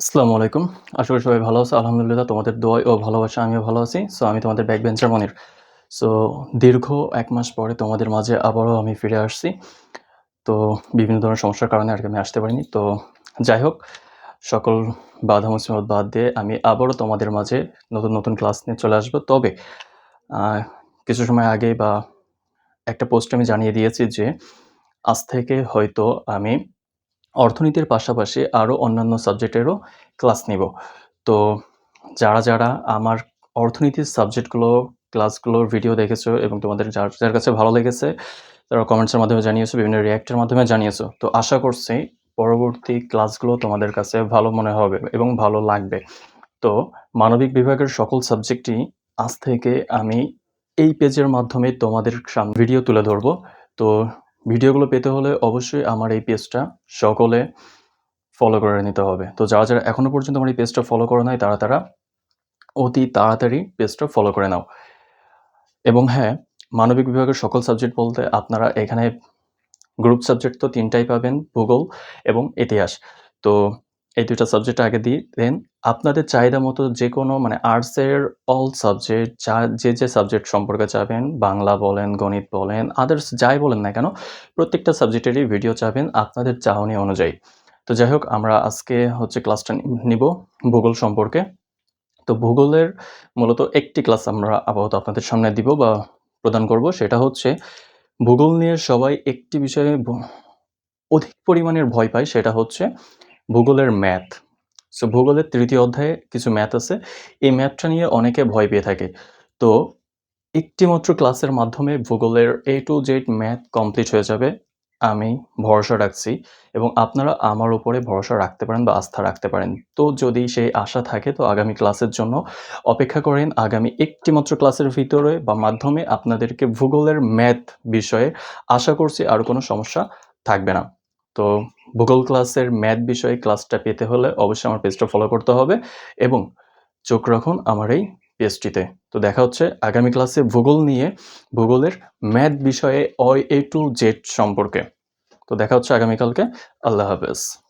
আসসালামু আলাইকুম। আশা করি সবাই ভালো আছো। আলহামদুলিল্লাহ তোমাদের দোয়ায় ও ভালোবাসা আমিও ভালো আছি। সো আমি তোমাদের ব্যাক বেঞ্চার মনির। সো দীর্ঘ এক মাস পরে তোমাদের মাঝে আবারও আমি ফিরে আসছি। তো বিভিন্ন ধরনের সমস্যার কারণে আর কি আমি আসতে পারিনি। তো যাই হোক, সকল বাধা মুসিবত বাদ দিয়ে আমি আবারও তোমাদের মাঝে নতুন, নতুন ক্লাস নিয়ে চলে আসব। তবে কিছু সময় আগে বা একটা পোস্ট আমি জানিয়ে দিয়েছি যে আজ থেকে হয়তো আমি অর্থনীতির পাশাপাশি আরও অন্যান্য সাবজেক্টেরও ক্লাস নিব। তো যারা, যারা আমার অর্থনীতির সাবজেক্টগুলো ক্লাসগুলোর ভিডিও দেখেছ এবং তোমাদের যার, যার কাছে ভালো লেগেছে তারা কমেন্টসের মাধ্যমে জানিয়েছো, বিভিন্ন রিঅ্যাক্টের মাধ্যমে জানিয়েছো। তো আশা করছি পরবর্তী ক্লাসগুলো তোমাদের কাছে ভালো মনে হবে এবং ভালো লাগবে। তো মানবিক বিভাগের সকল সাবজেক্টই আজ থেকে আমি এই পেজের মাধ্যমে তোমাদের ভিডিও তুলে ধরবো। তো ভিডিওগুলো পেতে হলে অবশ্যই আমার এই পেজটা সকলে ফলো করে নিতে হবে। তো যারা, যারা এখনও পর্যন্ত আমার এই পেজটা ফলো করে নাই তারা, তারা অতি তাড়াতাড়ি পেজটা ফলো করে নাও। এবং হ্যাঁ, মানবিক বিভাগের সকল সাবজেক্ট বলতে আপনারা এখানে গ্রুপ সাবজেক্ট তো তিনটাই পাবেন, ভূগোল এবং ইতিহাস। তো এই ২ টা সাবজেক্ট আগে দিয়ে দেন আপনাদের চাহিদা মতো যে কোনো মানে আর্টসের অল সাবজেক্ট যা যে, যে সাবজেক্ট সম্পর্কে চাবেন, বাংলা বলেন, গণিত বলেন, আদার্স যাই বলেন না কেন, প্রত্যেকটা সাবজেক্টেরই ভিডিও চাবেন আপনাদের চাহনি অনুযায়ী। তো যাই হোক আমরা আজকে হচ্ছে ক্লাসটা নিব ভূগোল সম্পর্কে। তো ভূগোলের মূলত একটি ক্লাস আমরা আপাতত আপনাদের সামনে দিব বা প্রদান করব। সেটা হচ্ছে ভূগোল নিয়ে সবাই একটি বিষয়ে অধিক পরিমাণের ভয় পায় সেটা হচ্ছে ভূগোলের ম্যাথ। সো ভূগোলের তৃতীয় অধ্যায়ে কিছু ম্যাথ আছে। এই ম্যাথটা নিয়ে অনেকে ভয় পেয়ে থাকে। তো একটি মাত্র ক্লাসের মাধ্যমে ভূগোলের A to Z math complete হয়ে যাবে। আমি ভরসা রাখছি এবং আপনারা আমার উপরে ভরসা রাখতে পারেন বা আস্থা রাখতে পারেন। তো যদি সেই আশা থাকে, তো আগামী ক্লাসের জন্য অপেক্ষা করেন। আগামী একটি মাত্র ক্লাসের ভিতরে বা মাধ্যমে আপনাদেরকে ভূগোলের ম্যাথ বিষয়ে আশা করছি আর কোনো সমস্যা থাকবে না। তো ভূগোল ক্লাসের ম্যাথ বিষয়ে ক্লাসটা পেতে হলে অবশ্যই আমার পেজটা ফলো করতে হবে এবং চোখ রাখুন আমার এই পেজটিতে। তো দেখা হচ্ছে আগামী ক্লাসে ভূগোল নিয়ে ভূগোলের ম্যাথ বিষয়ে অ এ টু জেড সম্পর্কে। তো দেখা হচ্ছে আগামীকালকে। আল্লাহ হাফেজ।